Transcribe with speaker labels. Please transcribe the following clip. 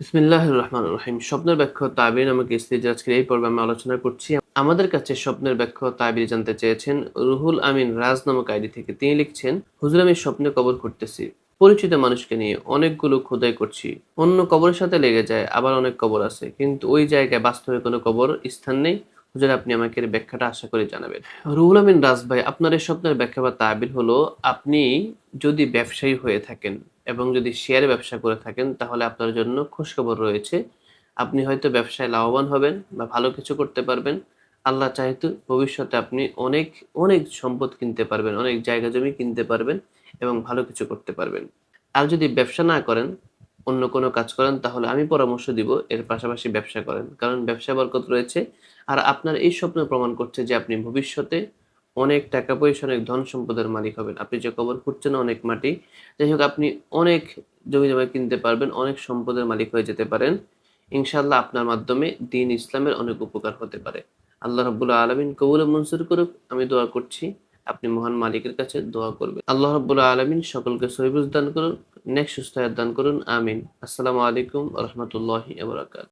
Speaker 1: বিসমিল্লাহ রহমান রহিম। স্বপ্নের ব্যাখ্যা তাবির নামক স্ত্রী আজকের এই পর্বে আমি আলোচনা করছি। আমাদের কাছে স্বপ্নের ব্যাখ্যা তাবির জানতে চেয়েছেন রুহুল আমিন রাজ নামক আইডি থেকে। তিনি লিখছেন, হুজুর, আমি স্বপ্নে কবর করতেছি পরিচিত মানুষকে নিয়ে অনেকগুলো খোদাই করছি। অন্য কবরের সাথে লেগে যায়, আবার অনেক কবর আছে। কিন্তু ওই জায়গায় বাস্তবে কোনো কবর স্থান নেই। হুজুর, আপনি আমাকে এর ব্যাখ্যাটা আশা করে জানাবেন। রুহুল আমিন রাজ ভাই, আপনার এই স্বপ্নের ব্যাখ্যা বা তাবির হলো, আপনি যদি ব্যবসায়ী হয়ে থাকেন এবং যদি শেয়ারে ব্যবসা করে থাকেন, তাহলে আপনার জন্য খোঁজখবর রয়েছে। আপনি হয়তো ব্যবসায় লাভবান হবেন বা ভালো কিছু করতে পারবেন। আল্লাহ চাইতো ভবিষ্যতে আপনি অনেক অনেক সম্পদ কিনতে পারবেন, অনেক জায়গা জমি কিনতে পারবেন এবং ভালো কিছু করতে পারবেন। আর যদি ব্যবসা না করেন, অন্য কোনো কাজ করেন, তাহলে আমি পরামর্শ দিব, এর পাশাপাশি ব্যবসা করেন। কারণ ব্যবসা বরকত রয়েছে। আর আপনার এই স্বপ্ন প্রমাণ করছে যে আপনি ভবিষ্যতে অনেক টাকা পয়সা, অনেক ধন সম্পদের মালিক হবেন। আপনি যে কবর খুঁজছেন অনেক মাটি। যাই হোক, আপনি অনেক জমি জমা কিনতে পারবেন, অনেক সম্পদের মালিক হয়ে যেতে পারেন। ইনশাল্লাহ আপনার মাধ্যমে দিন ইসলামের অনেক উপকার হতে পারে। আল্লাহ রব্বুল্লাহ আলমিন কবুল মঞ্জুর করুক। আমি দোয়া করছি, আপনি মহান মালিকের কাছে দোয়া করবেন। আল্লাহ রব্বুল্লাহ আলমিন সকলকে সহিবুজ দান করুন নেক্সট সুস্থ দান করুন। আমিন। আসসালামু আলাইকুম রহমতুল্লাহি আবরাকাত